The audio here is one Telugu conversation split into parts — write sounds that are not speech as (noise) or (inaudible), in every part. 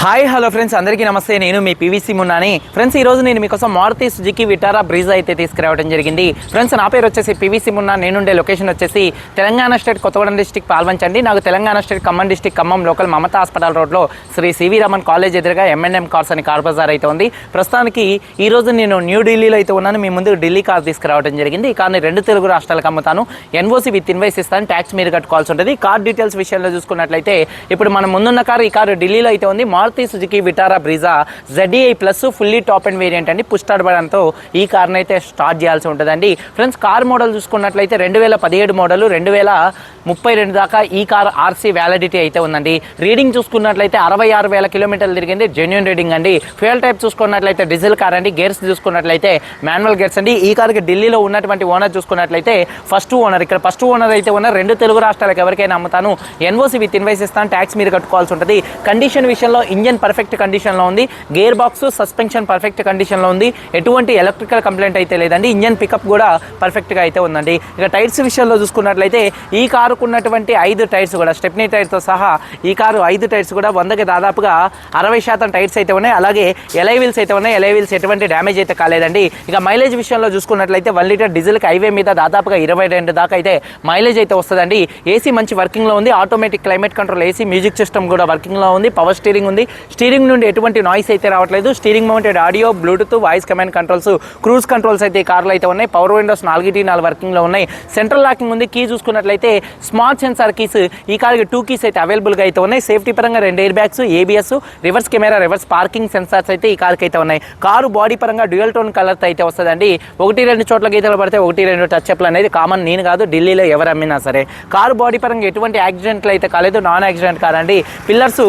హాయ్ హలో ఫ్రెండ్స్ అందరికీ నమస్తే. నేను మీ పీవీసీ మున్నాని. ఫ్రెండ్స్ ఈ రోజు నేను మీకోసం మారుతి సుజుకి విటారా బ్రీజ్ అయితే తీసుకురావడం జరిగింది. ఫ్రెండ్స్ నా పేరు వచ్చేసి పీవీసీ మున్నా. నేనుండే లొకేషన్ వచ్చేసి తెలంగాణ స్టేట్ కొత్తగూడెం డిస్టిక్ పాల్వంచండి. నాకు Telangana state Khammam district Khammam local Mamata hospital రోడ్లో Shri C V Raman college ఎదురుగా ఎంఎన్ఎం కార్స్ అని కార్ బజార్ అయితే ఉంది. ప్రస్తుతానికి ఈ రోజు నేను న్యూ ఢిల్లీలో అయితే ఉన్నాను. మీ ముందు ఢిల్లీ కార్ తీసుకురావడం జరిగింది. ఈ కార్ని రెండు తెలుగు రాష్ట్రాలకు అమ్ముతాను. ఎన్ఓసి విత్ ఇన్వైస్ ఇస్తాను. ట్యాక్స్ మీరు కట్టుకోవాల్సి ఉంటుంది. కార్ డీటెయిల్స్ విషయంలో చూసుకున్నట్లయితే ఇప్పుడు మనం ముందున్న కారు ఈ కారు ఢిల్లీలో అయితే ఉంది. Maruti Suzuki Vitara Brezza ZEI plus fully top and variant అండి. పుష్టాడ్ బడంతో ఈ కార్ని అయితే స్టార్ట్ చేయాల్సి ఉంటుందండి. ఫ్రెండ్స్ కార్ మోడల్ చూసుకున్నట్లయితే రెండు వేల పదిహేడు మోడల్ రెండు వేల ముప్పై రెండు దాకా ఈ కార్ ఆర్సీ వ్యాలిడిటీ అయితే ఉందండి. రీడింగ్ చూసుకున్నట్లయితే అరవై ఆరు వేల కిలోమీటర్లు తిరిగింది. జెన్యున్ రీడింగ్ అండి. ఫ్యూయల్ టైప్ చూసుకున్నట్లయితే డీజిల్ కార్ అండి. గేర్స్ చూసుకున్నట్లయితే మాన్యువల్ గేర్స్ అండి. ఈ కార్కి ఢిల్లీలో ఉన్నటువంటి ఓనర్ చూసుకున్నట్లయితే ఫస్ట్ ఓనర్ ఇక్కడ ఫస్ట్ ఓనర్ అయితే ఉన్న రెండు తెలుగు రాష్ట్రాలకు ఎవరికైనా అమ్ముతాను. ఎన్ఓసి విత్ ఇన్వైస్ ఇస్తాను. ట్యాక్స్ మీరు కట్టుకోవాల్సి ఉంటుంది. కండిషన్ విషయంలో ఇంజన్ పర్ఫెక్ట్ కండిషన్లో ఉంది. గేర్ బాక్స్ సస్పెన్షన్ పర్ఫెక్ట్ కండిషన్లో ఉంది. ఎటువంటి ఎలక్ట్రికల్ కంప్లైంట్ అయితే లేదండి. ఇంజన్ పికప్ కూడా పర్ఫెక్ట్గా అయితే ఉందండి. ఇక టైర్స్ విషయంలో చూసుకున్నట్లయితే ఈ కారుకు ఉన్నటువంటి ఐదు టైర్స్ కూడా స్టెప్నీ టైర్తో సహా ఈ కారు ఐదు టైర్స్ కూడా వందకి దాదాపుగా అరవై శాతం టైర్స్ అయితే ఉన్నాయి. అలాగే ఎలై వీల్స్ అయితే ఉన్నాయి. ఎలై వీల్స్ ఎటువంటి డ్యామేజ్ అయితే కాలేదండి. ఇక మైలేజ్ విషయంలో చూసుకున్నట్లయితే వన్ లీటర్ డీజిల్కి హైవే మీద దాదాపుగా ఇరవై రెండు దాకా అయితే మైలేజ్ అయితే వస్తుందండి. ఏసీ మంచి వర్కింగ్లో ఉంది. Automatic climate control AC music system కూడా వర్కింగ్లో ఉంది. పవర్ స్టీరింగ్ ఉంది. స్టీరింగ్ నుండి ఎటువంటి నాయిస్ అయితే రావట్లేదు. Steering mounted audio Bluetooth voice command controls cruise controls అయితే ఈ కార్లో అయితే ఉన్నాయి. పవర్ విండోస్ నాలుగిటి నాలుగు వర్కింగ్లో ఉన్నాయి. సెంట్రల్ లాకింగ్ ఉంది. కీ చూసుకున్నట్లయితే స్మార్ట్ సెన్సార్ కీస్ ఈ కార్కి టూ కీస్ అయితే అవైలబుల్గా అయితే ఉన్నాయి. సేఫ్టీ పరంగా రెండు air bags ABS reverse camera reverse parking sensors అయితే ఈ కార్కి అయితే ఉన్నాయి. కారు బాడీ పరంగా డ్యూయల్ టోన్ కలర్ అయితే వస్తుందండి. ఒకటి రెండు చోట్ల గీతలు పడితే ఒకటి రెండు టచ్ అప్లు అనేది కామన్ నేను కాదు ఢిల్లీలో ఎవరు అమ్మినా సరే. కారు బాడీ పరంగా ఎటువంటి యాక్సిడెంట్లు అయితే కాలేదు. నాన్ యాక్సిడెంట్ కాదండి. పిల్లర్స్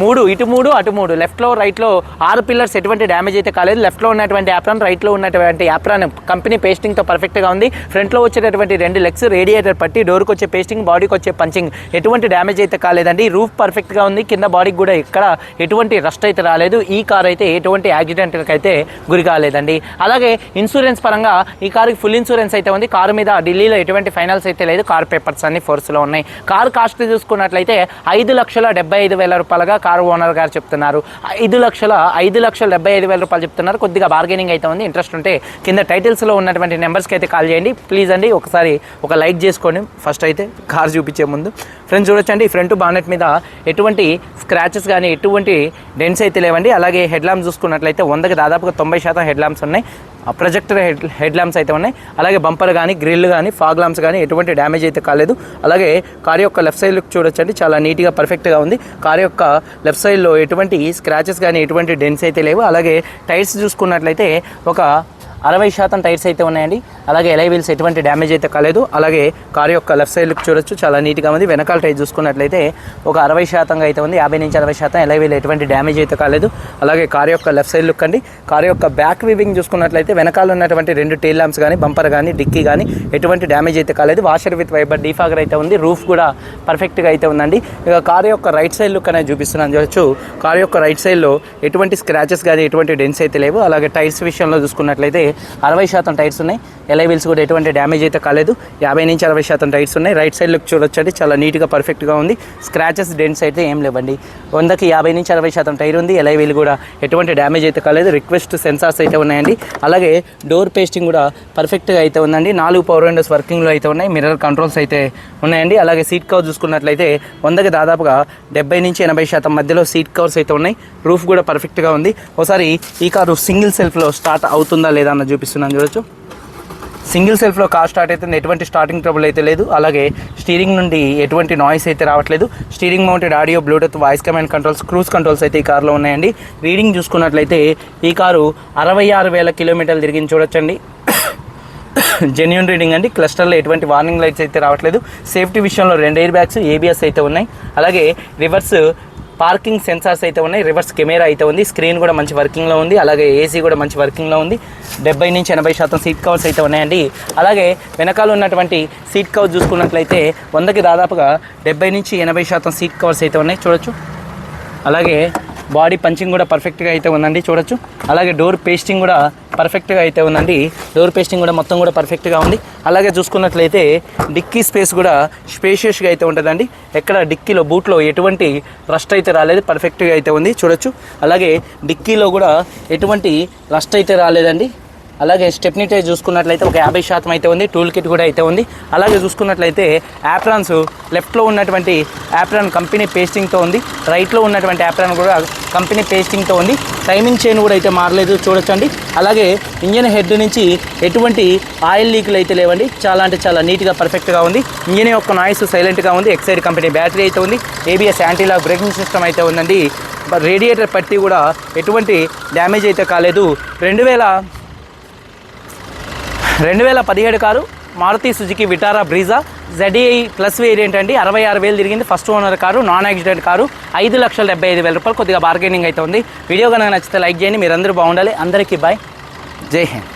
మూడు ఇటు మూడు అటు మూడు. లెఫ్ట్లో రైట్లో ఆరు పిల్లర్స్ ఎటువంటి డ్యామేజ్ అయితే కాలేదు. లెఫ్ట్లో ఉన్నటువంటి యాప్రాన్ రైట్లో ఉన్నటువంటి యాప్రాన్ కంపెనీ పేస్టింగ్తో పర్ఫెక్ట్గా ఉంది. ఫ్రంట్లో వచ్చేటటువంటి రెండు లెగ్స్ రేడియేటర్ పట్టి డోర్కి వచ్చే పేస్టింగ్ బాడీకి వచ్చే పంచింగ్ ఎటువంటి డ్యామేజ్ అయితే కాలేదండి. రూఫ్ పర్ఫెక్ట్గా ఉంది. కింద బాడీకి కూడా ఎక్కడ ఎటువంటి రస్ట్ అయితే రాలేదు. ఈ కార్ అయితే ఎటువంటి యాక్సిడెంట్కి అయితే గురి కాలేదండి. అలాగే ఇన్సూరెన్స్ పరంగా ఈ కారుకి ఫుల్ ఇన్సూరెన్స్ అయితే ఉంది. కారు మీద ఢిల్లీలో ఎటువంటి ఫైనల్స్ అయితే లేదు. కార్ పేపర్స్ అన్ని ఫోర్స్లో ఉన్నాయి. కారు కాస్ట్ చూసుకున్నట్లయితే ఐదు లక్షల డెబ్బై ఐదు వేల రూపాయలుగా కారు ఓనర్ గారు చెప్తున్నారు. ఐదు లక్షల ఐదు లక్షల డెబ్బై ఐదు వేల రూపాయలు చెప్తున్నారు. కొద్దిగా బార్గెనింగ్ అయితే ఉంది ఇంట్రెస్ట్ ఉంటే కింద టైటిల్స్లో ఉన్నటువంటి నెంబర్స్కి అయితే కాల్ చేయండి. ప్లీజ్ అండి ఒకసారి ఒక లైక్ చేసుకోండి. ఫస్ట్ అయితే కార్ చూపించే ముందు. ఫ్రెండ్స్ చూడొచ్చండి ఫ్రంట్ బానెట్ మీద ఎటువంటి స్క్రాచెస్ కానీ ఎటువంటి డెన్స్ అయితే లేవండి. అలాగే హెడ్ ల్యాంప్స్ చూసుకున్నట్లయితే వందకి దాదాపుగా తొంభై శాతం హెడ్ ల్యాంప్స్ ఉన్నాయి. ప్రొజెక్టర్ హెడ్ హెడ్ ల్యాంప్స్ అయితే ఉన్నాయి. అలాగే బంపర్ కానీ గ్రిల్ కానీ ఫాగ్ ల్యాంప్స్ కానీ ఎటువంటి డ్యామేజ్ అయితే కాలేదు. అలాగే కార్ యొక్క లెఫ్ట్ సైడ్ లుక్ చూడొచ్చండి. చాలా నీట్గా పర్ఫెక్ట్గా ఉంది. కార్ యొక్క లెఫ్ట్ సైడ్లో ఎటువంటి స్క్రాచెస్ కానీ ఎటువంటి డెన్స్ అయితే లేవు. అలాగే టైర్స్ చూసుకున్నట్లయితే ఒక అరవై శాతం టైర్స్ అయితే ఉన్నాయండి. అలాగే ఎలై వీల్స్ ఎటువంటి డ్యామేజ్ అయితే కాలేదు. అలాగే కార్ యొక్క లెఫ్ట్ సైడ్ లుక్ చూడొచ్చు. చాలా నీట్గా ఉంది. వెనకాల టైర్ చూసుకున్నట్లయితే ఒక అరవై శాతంగా అయితే ఉంది. యాభై నుంచి అరవై శాతం ఎలై వీల్ ఎటువంటి డ్యామేజ్ అయితే కాలేదు. అలాగే కార్ యొక్క లెఫ్ట్ సైడ్ లుక్ అండి. కార్ యొక్క బ్యాక్ వీవింగ్ చూసుకున్నట్లయితే వెనకాల ఉన్నటువంటి రెండు టైల్ ల్యాంప్స్ కానీ బంపర్ కానీ డిక్కీ కానీ ఎటువంటి డ్యామేజ్ అయితే కాలేదు. వాషర్ విత్ వైబర్ డీఫాగర్ అయితే ఉంది. రూఫ్ కూడా పర్ఫెక్ట్గా అయితే ఉందండి. ఇక కార్ యొక్క రైట్ సైడ్ లుక్ అనేది చూపిస్తున్నాను. చూడొచ్చు కార్ యొక్క రైట్ సైడ్లో ఎటువంటి స్క్రాచెస్ కానీ ఎటువంటి డెన్స్ అయితే లేవు. అలాగే టైర్స్ విషయంలో చూసుకున్నట్లయితే అరవై శాతం టైర్స్ ఉన్నాయి. ఎలై వీల్స్ కూడా ఎటువంటి డ్యామేజ్ అయితే కాలేదు. యాభై నుంచి అరవై శాతం టైర్స్ ఉన్నాయి. రైట్ సైడ్ లుక్ చూడొచ్చండి. చాలా నీట్గా పర్ఫెక్ట్గా ఉంది. స్క్రాచెస్ డెన్స్ అయితే ఏం లేవండి. వందకి యాభై నుంచి అరవై శాతం టైర్ ఉంది. ఎలై వీల్ కూడా ఎటువంటి డ్యామేజ్ అయితే కాలేదు. రిక్వెస్ట్ సెన్సార్స్ అయితే ఉన్నాయండి. అలాగే డోర్ పేస్టింగ్ కూడా పర్ఫెక్ట్గా అయితే ఉందండి. నాలుగు పవర్ విండోస్ వర్కింగ్లో అయితే ఉన్నాయి. మిర్రర్ కంట్రోల్స్ అయితే ఉన్నాయండి. అలాగే సీట్ కవర్ చూసుకున్నట్లయితే వందకి దాదాపుగా డెబ్బై నుంచి ఎనభై శాతం మధ్యలో సీట్ కవర్స్ అయితే ఉన్నాయి. రూఫ్ కూడా పర్ఫెక్ట్గా ఉంది. ఒకసారి ఈ కారు సింగిల్ సెల్ఫ్లో స్టార్ట్ అవుతుందా లేదా అన్న చూపిస్తున్నాను చూడొచ్చు. సింగిల్ సెల్ఫ్లో కార్ స్టార్ట్ అయితే ఎటువంటి స్టార్టింగ్ ట్రబుల్ అయితే లేదు. అలాగే స్టీరింగ్ నుండి ఎటువంటి నాయిస్ అయితే రావట్లేదు. Steering mounted audio Bluetooth voice command controls cruise controls అయితే ఈ కార్లో ఉన్నాయండి. రీడింగ్ చూసుకున్నట్లయితే ఈ కారు అరవై ఆరు వేల కిలోమీటర్లు తిరిగి చూడొచ్చండి. (coughs) జెన్యున్ రీడింగ్ అండి. క్లస్టర్లో ఎటువంటి వార్నింగ్ లైట్స్ అయితే రావట్లేదు. సేఫ్టీ విషయంలో రెండు ఎయిర్ బ్యాగ్స్ ఏబిఎస్ అయితే ఉన్నాయి. అలాగే రివర్స్ పార్కింగ్ సెన్సార్స్ అయితే ఉన్నాయి రివర్స్ కెమెరా అయితే ఉంది స్క్రీన్ కూడా మంచి వర్కింగ్లో ఉంది అలాగే ఏసీ కూడా మంచి వర్కింగ్లో ఉంది. డెబ్బై నుంచి ఎనభై శాతం సీట్ కవర్స్ అయితే ఉన్నాయండి. అలాగే వెనకాల ఉన్నటువంటి సీట్ కవర్ చూసుకున్నట్లయితే వందకి దాదాపుగా డెబ్బై నుంచి ఎనభై శాతం సీట్ కవర్స్ అయితే ఉన్నాయి. చూడొచ్చు. అలాగే బాడీ పంచింగ్ కూడా పర్ఫెక్ట్గా అయితే ఉందండి చూడొచ్చు. అలాగే డోర్ పేస్టింగ్ కూడా పర్ఫెక్ట్గా అయితే ఉందండి. డోర్ పేస్టింగ్ కూడా మొత్తం కూడా పర్ఫెక్ట్గా ఉంది. అలాగే చూసుకున్నట్లయితే డిక్కీ స్పేస్ కూడా స్పేషియస్గా అయితే ఉంటుందండి. ఎక్కడ డిక్కీలో బూట్లో ఎటువంటి రస్ట్ అయితే రాలేదు పర్ఫెక్ట్గా అయితే ఉంది చూడొచ్చు. అలాగే డిక్కీలో కూడా ఎటువంటి రస్ట్ అయితే రాలేదండి. అలాగే స్టెప్నీ టైర్ చూసుకున్నట్లయితే ఒక యాభై శాతం అయితే ఉంది టూల్ కిట్ కూడా అయితే ఉంది. అలాగే చూసుకున్నట్లయితే యాప్రాన్స్ లెఫ్ట్లో ఉన్నటువంటి యాప్రాన్ కంపెనీ పేస్టింగ్తో ఉంది రైట్లో ఉన్నటువంటి యాప్రాన్ కూడా కంపెనీ పేస్టింగ్తో ఉంది. టైమింగ్ చైన్ కూడా అయితే మారలేదు చూడొచ్చండి. అలాగే ఇంజన్ హెడ్ నుంచి ఎటువంటి ఆయిల్ లీకులు అయితే లేవండి. చాలా అంటే చాలా నీట్గా పర్ఫెక్ట్గా ఉంది. ఇంజన్ యొక్క నాయిస్ సైలెంట్గా ఉంది. ఎక్సైడ్ కంపెనీ బ్యాటరీ అయితే ఉంది. ఏబిఎస్ యాంటీలాక్ బ్రేకింగ్ సిస్టమ్ అయితే ఉందండి. రేడియేటర్ పట్టి కూడా ఎటువంటి డ్యామేజ్ అయితే కాలేదు. రెండు వేల రెండు వేల పదిహేడు car Maruti Suzuki Vitara Brezza. ZI plus variant అండి అరవై ఆరు వేలు తిరిగింది. First owner car non accident car. ఐదు లక్షల డెబ్బై ఐదు వేల రూపాయలు కొద్దిగా బార్గెనింగ్ అయితే ఉంది. వీడియో కనుక నచ్చితే లైక్ చేయండి. మీరందరూ బాగుండాలి. అందరికీ బాయ్ జై హింద్.